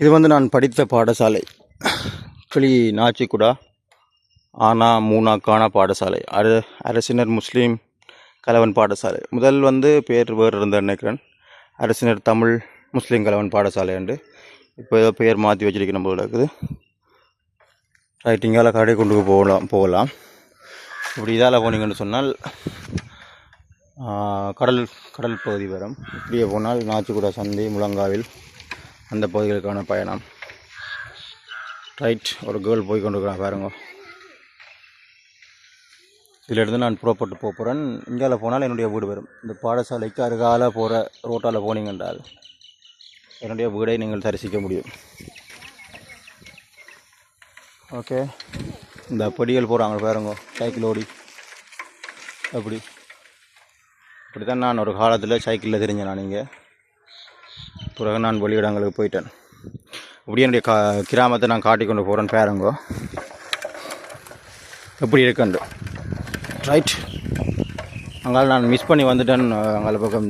இது வந்து நான் படித்த பாடசாலை. கிளி நாச்சிக்குடா. ஆனா மூனா பாடசாலை. அர அரசினர் முஸ்லீம் கலவன் பாடசாலை. முதல் வந்து பேர் வேறு இருந்த நினைக்கிறேன். அரசினர் தமிழ் முஸ்லீம் கலவன் பாடசாலை உண்டு இப்போ ஏதோ பேர் மாற்றி வச்சிருக்கு போல இருக்குது. கடை கொண்டு போகலாம் போகலாம். இப்படி இதால் போனீங்கன்னு சொன்னால் கடல் கடல் பகுதி வரும். இப்படியே போனால் நாச்சிக்குடா சந்தை முழங்காவில். அந்த பகுதிகளுக்கான பயணம். ரைட் ஒரு கேர்ள் போய் கொண்டிருக்கிறேன் பாருங்க. இதிலிருந்து நான் புறப்பட்டு போக போகிறேன் இந்தியாவில் போனால் என்னுடைய வீடு வரும். இந்த பாடசாலைக்கு அருகால போகிற ரோட்டால் போனீங்கன்றால் என்னுடைய வீடை நீங்கள் தரிசிக்க முடியும். ஓகே இந்த பொடிகள் போகிறாங்க பாருங்க. சைக்கிள் ஓடி. அப்படி. இப்படி தான் நான் ஒரு காலத்தில் சைக்கிளில் தெரிஞ்சேன் நான் இங்கே. பிறகு நான் வெளியிடங்களுக்கு போயிட்டேன். இப்படி என்னுடைய கா கிராமத்தை நான் காட்டி கொண்டு போகிறேன் பேரங்கோ. எப்படி இருக்குண்டு? ரைட் அங்கால நான் மிஸ் பண்ணி வந்துட்டேன். அங்கால பக்கம்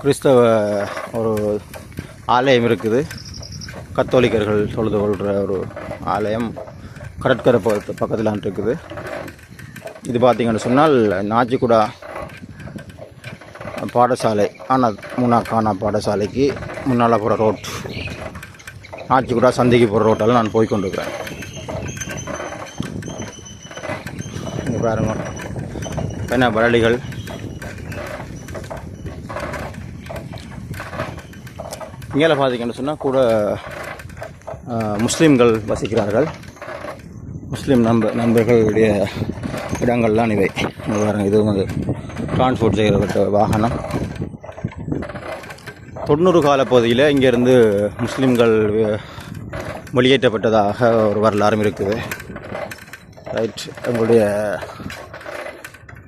கிறிஸ்தவ ஒரு ஆலயம் இருக்குது. கத்தோலிக்கர்கள் தொழுது கொள்கிற ஒரு ஆலயம். கடற்கரை பக்கத்து பக்கத்தில் இருக்குது. இது பார்த்திங்கன்னு சொன்னால் நாச்சிக்குடா பாடசாலை. ஆனால் முன்னா கானா பாடசாலைக்கு முன்னால் போகிற ரோட் நாச்சிக்குடா சந்தைக்கு போகிற ரோட்டால் நான் போய் கொண்டிருக்கிறேன். இங்கே பாருங்க. என்ன வரலிகள் இங்கே பார்த்தீங்கன்னு சொன்னால் கூட முஸ்லீம்கள் வசிக்கிறார்கள். முஸ்லீம் நம்ப நண்பர்களுடைய இடங்கள்லாம் இவை. பாருங்கள் இதுவும் இது வந்து டிரான்ஸ்போர்ட் செய்கிற வாகனம். தொண்ணூறு கால பகுதியில் இங்கேருந்து முஸ்லீம்கள் வெ- வெளியேற்றப்பட்டதாக ஒரு வரலாறும் இருக்குது. ரைட் எங்களுடைய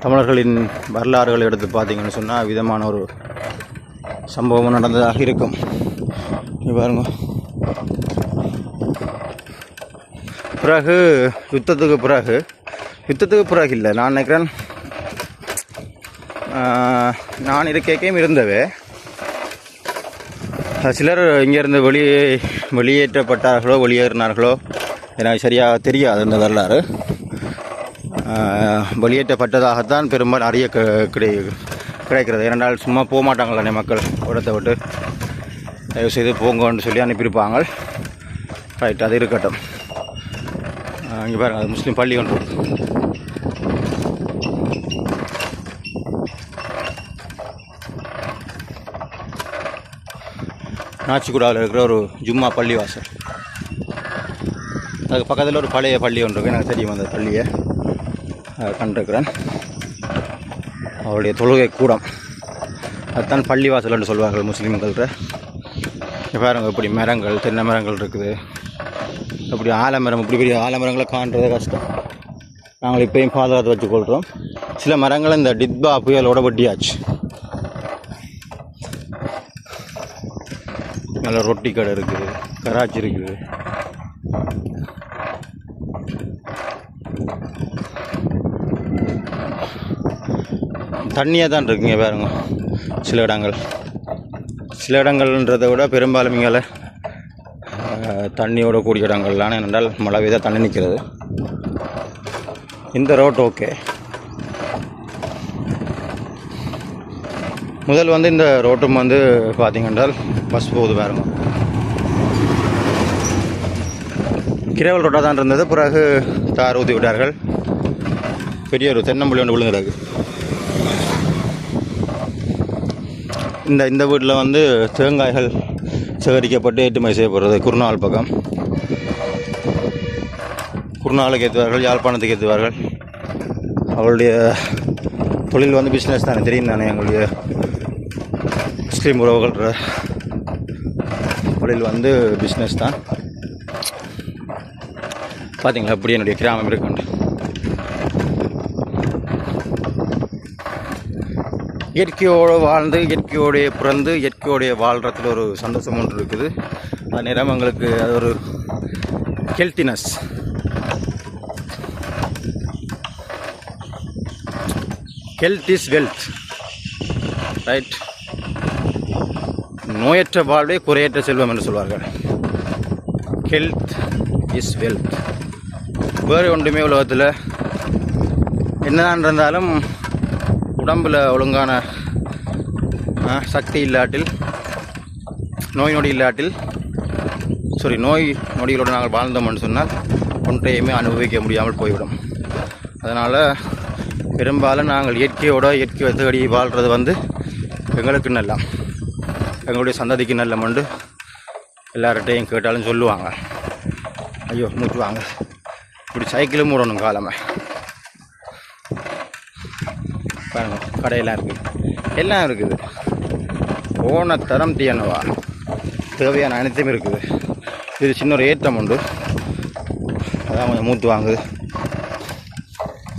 தமிழர்களின் வரலாறுகள் எடுத்து பார்த்தீங்கன்னு சொன்னால் விதமான ஒரு சம்பவம் நடந்ததாக இருக்கும். பாருங்க. பிறகு யுத்தத்துக்கு பிறகு யுத்தத்துக்கு பிறகு இல்லை நான் நினைக்கிறேன் நான் இருக்கையும் இருந்தவே சிலர் இங்கேருந்து வெளியே வெளியேற்றப்பட்டார்களோ வெளியேறினார்களோ எனக்கு சரியாக தெரியாது இந்த வரலாறு. வெளியேற்றப்பட்டதாகத்தான் பெரும்பாலும் அறிய க- கிடை கிடைக்கிறது. ஏனென்றால் சும்மா போக மாட்டாங்களானே மக்கள் இடத்தை விட்டு. தயவு செய்து போங்கன்னு சொல்லி அனுப்பியிருப்பாங்க ரைட் அது இருக்கட்டும். இங்கே பாருங்கள் அது முஸ்லீம் பள்ளி ஒன்று நாச்சிக்குடாவில் இருக்கிற ஒரு ஜும்மா பள்ளிவாசல். அதுக்கு பக்கத்தில் ஒரு பழைய பள்ளி ஒன்று இருக்கு. எனக்கு தெரியும் அந்த பள்ளியை. கண்டிருக்கிறேன். அவருடைய தொழுகை கூடம். அதுதான் பள்ளிவாசல் என்று சொல்வார்கள் முஸ்லீம்கள்கிட்ட. பாருங்கள் இப்படி மரங்கள் தென்னை மரங்கள் இருக்குது. அப்படி ஆலமரம் இப்படி பெரிய ஆலமரங்களை காண்றதே கஷ்டம். நாங்கள் இப்போயும் பாதுகாத்து வச்சுக்கொள்கிறோம் சில மரங்கள் இந்த டித்பா புயலோட வெட்டியாச்சு. நல்ல ரொட்டி கடை இருக்குது கராச்சி இருக்குது. தண்ணியாக தான் இருக்குங்க பாருங்க சில இடங்கள். சில இடங்கள்ன்றதை விட பெரும்பாலும் இங்கே தண்ணியோட கூடிய இடங்கள்லாம் என்னென்றால் மழை பெய்தால் தண்ணி நிற்கிறது. இந்த ரோட் ஓகே. முதல் வந்து இந்த ரோட்டும் வந்து பார்த்தீங்கன்றால் பஸ் போகுது பாருங்க கிரேவல் ரோட்டாக தான் இருந்தது. பிறகு தார் ஊற்றி விட்டார்கள். பெரிய ஒரு தென்னம்பள்ளி ஒன்று விழுந்துடாது இந்த இந்த வீட்டில் வந்து தேங்காய்கள் சேகரிக்கப்பட்டு ஏற்றுமதி செய்யப்படுறது குருநாள் பக்கம். குருநாளுக்கு ஏற்றுவார்கள் யாழ்ப்பாணத்துக்கு ஏற்றுவார்கள். அவளுடைய தொழில் வந்து பிஸ்னஸ் தானே தெரியும் தானே எங்களுடைய முஸ்லீம் உறவுகள் தொழில் வந்து பிஸ்னஸ் தான். பார்த்தீங்களா அப்படி என்னுடைய கிராமம் இருக்குண்டு இயற்கையோடு வாழ்ந்து இயற்கையோடைய பிறந்து இயற்கையோடைய வாழ்கிறதுல ஒரு சந்தோஷம் ஒன்று இருக்குது. அது நேரம் எங்களுக்கு அது ஒரு healthiness health is wealth right நோயற்ற வாழ்வே குறையற்ற செல்வம் என்று சொல்வார்கள். ஹெல்த் இஸ் வெல்த் வேறு ஒன்றுமே உலகத்தில் என்னதான் இருந்தாலும் உடம்பில் ஒழுங்கான சக்தி இல்லாட்டில் நோய் நொடி இல்லாட்டில் சாரி நோய் நொடிகளோடு நாங்கள் வாழ்ந்தோம்னு சொன்னால் ஒன்றையுமே அனுபவிக்க முடியாமல் போய்விடும். அதனால் பெரும்பாலும் நாங்கள் இயற்கையோட இயற்கை தேடி வாழ்கிறது வந்து எங்களுக்கு நல்லா. எங்களுடைய சந்ததிக்கு நல்ல மண்டு. எல்லார்கிட்டையும் கேட்டாலும் சொல்லுவாங்க. ஐயோ மூச்சுவாங்க இப்படி சைக்கிளும் மூடணும் காலமை? பாருங்க கடையெல்லாம் இருக்குது எல்லாம் இருக்குது. போன தரம் தீயனவா? தேவையான அனைத்தும் இருக்குது. இது சின்ன ஒரு ஏற்றம் உண்டு அதான் கொஞ்சம் மூத்து வாங்குது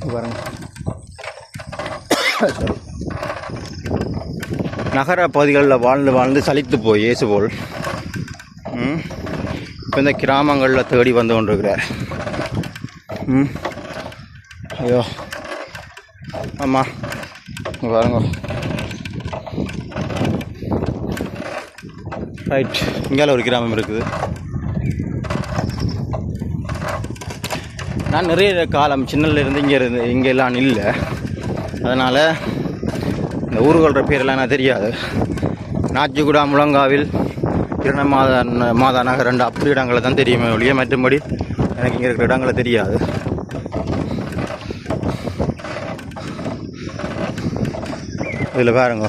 இங்க பாருங்க. நகர பகுதிகளில் வாழ்ந்து வாழ்ந்து சலித்து போய் இயேசு போல் ம் இப்போ இந்த கிராமங்களில் தேடி வந்து கொண்டிருக்கிறார். ம் ஐயோ ஆமாம் இங்க பாருங்க. ரைட் இங்கால ஒரு கிராமம் இருக்குது. நான் நிறைய காலம் சின்னலேருந்து இங்கே இருந்து இங்கெல்லாம் இல்லை. அதனால் இந்த ஊர்களோட பேரெல்லாம் எனக்கு தெரியாது. நாச்சிக்குடா முழங்காவில் திருநமாதா மாதா நகர் ரெண்டு அப்படி இடங்களை தான் தெரியுமே ஒழிய மற்றும்படி எனக்கு இங்கே இருக்கிற இடங்களை தெரியாது. இதில் பாருங்க.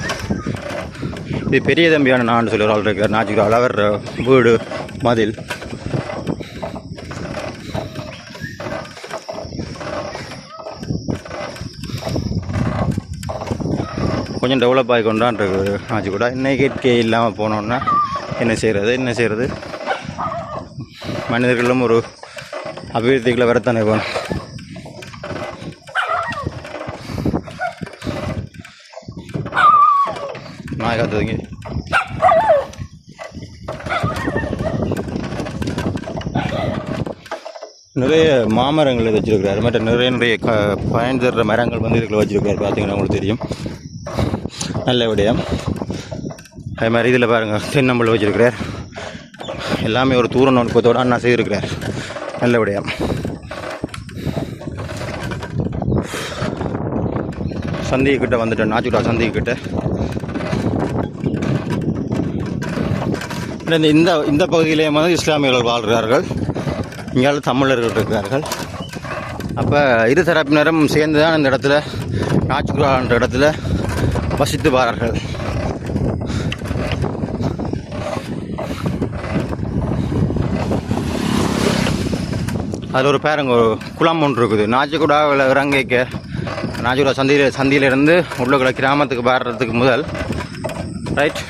இது பெரிய தம்பியான நான் சொல்லி ஒரு ஆள் இருக்கார் நாச்சிக்குடா அவர் வீடு மதில். கொஞ்சம் டெவலப் ஆகி கொண்டான் இருக்குது ஆச்சு கூட இன்னைக்கு இல்லாமல் போனோன்னா என்ன செய்கிறது என்ன செய்கிறது மனிதர்களும் ஒரு அபிவிருத்திகளை வரத்தானே வேணும் நாய் காத்துதுங்க. நிறைய மாமரங்கள் வச்சிருக்கிறாரு. மற்ற நிறைய நிறைய க பயன் தர்ற மரங்கள் வந்து இதுக்குள்ள வச்சுருக்காரு பார்த்தீங்கன்னா உங்களுக்கு தெரியும். நல்ல விடயம். அதே மாதிரி இதில் பாருங்கள் தென்னம்பள் வச்சுருக்கிறார். எல்லாமே ஒரு தூர நோக்கத்தோடு அண்ணா செய்திருக்கிறார். நல்ல விடயம். சந்திக்கிட்ட வந்துட்டேன் நாச்சுடா சந்திக்கிட்ட இந்த இந்த இந்த பகுதியிலேயே வந்து இஸ்லாமியர்கள் வாழ்கிறார்கள். இங்கே தமிழர்கள் இருக்கிறார்கள். அப்போ இரு தரப்பினரும் சேர்ந்து தான் இந்த இடத்துல நாச்சுக்குரான்ற இடத்துல வசித்து வாரார்கள் அதில் ஒரு பேருங்க ஒரு குளம் ஒன்று இருக்குது. நாச்சிக்குடாவில் இறங்கிக்க நாச்சிக்குடா சந்தியில் சந்தியிலிருந்து உள்ள கிராமத்துக்கு வர்றதுக்கு முதல் ரைட்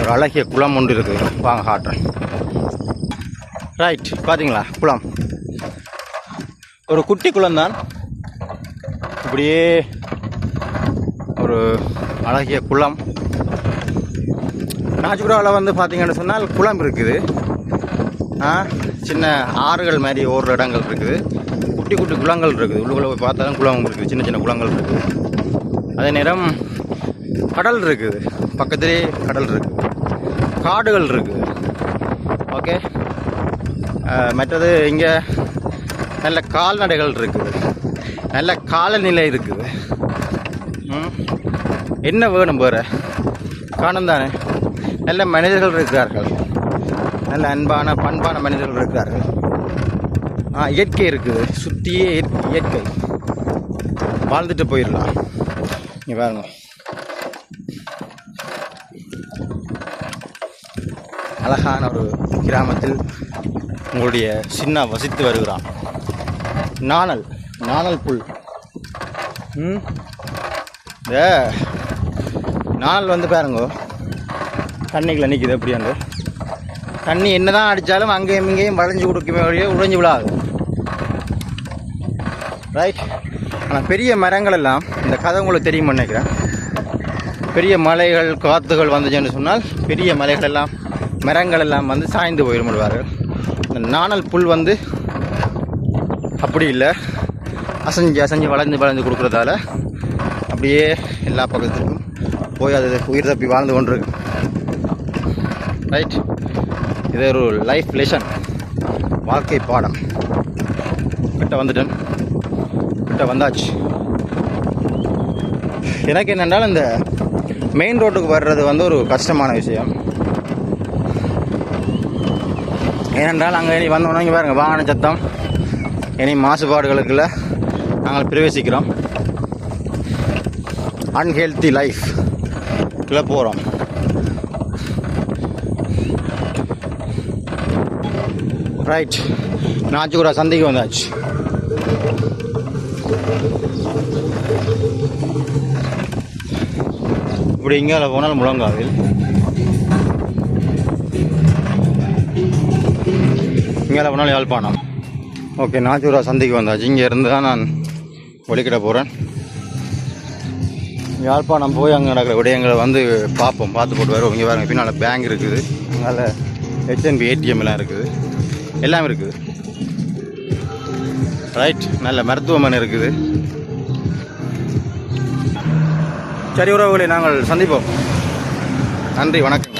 ஒரு அழகிய குளம் ஒன்று இருக்குது. வாங்க காட்டுறேன். ரைட் பார்த்தீங்களா குளம். ஒரு குட்டி குளம் தான் இப்படியே ஒரு அழகிய குளம். நாச்சுக்குடாவில் வந்து பார்த்தீங்கன்னு சொன்னால் குளம் இருக்குது. சின்ன ஆறுகள் மாதிரி ஓடுற இடங்கள் இருக்குது. குட்டி குட்டி குளங்கள் இருக்குது. உள்ளுக்குள்ள போய் பார்த்தாலும் குளம் இருக்குது. சின்ன சின்ன குளங்கள் இருக்குது. அதே நேரம் கடல் இருக்குது. பக்கத்திலே கடல் இருக்குது. காடுகள் இருக்குது. ஓகே. மற்றது இங்கே நல்ல கால்நடைகள் இருக்குது. நல்ல காலநிலை இருக்குது. ம். என்ன வேணும் போகிற காணும் தானே. நல்ல மனிதர்கள் இருக்கிறார்கள். நல்ல அன்பான பண்பான மனிதர்கள் இருக்கிறார்கள். ஆ இயற்கை இருக்குது. சுற்றியே இயற்கை. வாழ்ந்துட்டு போயிடலாம். இங்கே பாருங்க. அழகான ஒரு கிராமத்தில் உங்களுடைய சின்ன வசித்து வருகிறான். நாணல். நாணல் புல். ம்? இந்த நாள் வந்து பாருங்க. தண்ணிக்குள்ள நிற்கிது எப்படியாண்டு தண்ணி என்னதான் அடித்தாலும் அங்கேயும் இங்கேயும் வளைஞ்சு கொடுக்குமே வழியே உடைஞ்சு விழாது. ரைட் ஆனால் பெரிய மரங்கள் எல்லாம் இந்த கதை உங்களுக்கு தெரியும் நினைக்கிறேன். பெரிய மலைகள் காற்றுகள் வந்துச்சுன்னு சொன்னால் பெரிய மலைகள் எல்லாம் மரங்கள் எல்லாம் வந்து சாய்ந்து போயிடும் விடுவார்கள் இந்த நாணல் புல் வந்து அப்படி இல்லை. அசைஞ்சு அசைஞ்சு வளைஞ்சு வளைஞ்சு கொடுக்குறதால அப்படியே எல்லா பக்கத்துக்கும் போய் அது உயிர் தப்பி வாழ்ந்து கொண்டிருக்கு. ரைட் இது ஒரு லைஃப் லெசன் வாழ்க்கை பாடம். கிட்ட வந்துட்டேன். கிட்ட வந்தாச்சு. எனக்கு என்னென்றால் இந்த மெயின் ரோட்டுக்கு வர்றது வந்து ஒரு கஷ்டமான விஷயம். ஏனென்றால் அங்கே இனி வந்தோன்னா இங்கே பாருங்க வாகன சத்தம். இனி மாசுபாடுகளுக்குள்ள நாங்கள் பிரவேசிக்கிறோம். அன்ஹெல்த்தி லைஃப் குள்ள போகிறோம். ரைட் நாச்சுக்குரா சந்தைக்கு வந்தாச்சு. இப்படி இங்கே போனால் முழங்காவில். இங்கே போனால் யாழ்ப்பாணம். ஓகே நாச்சூரா சந்தைக்கு வந்தாச்சு. இங்கே இருந்து தான் நான் ஒழிக்கிட போகிறேன். யாழ்ப்பாணம் போய் அங்கே நடக்கிற விடயங்களை வந்து பார்ப்போம். பார்த்து போட்டு வருவோம். இங்கே பாருங்க பின்னால் பேங்க் இருக்குது. அதனால் ஹெச்என்பி ஏடிஎம் எல்லாம் இருக்குது. எல்லாம் இருக்குது. ரைட் நல்ல மருத்துவமனை இருக்குது. சரி உறவுகளை நாங்கள் சந்திப்போம். நன்றி வணக்கம்.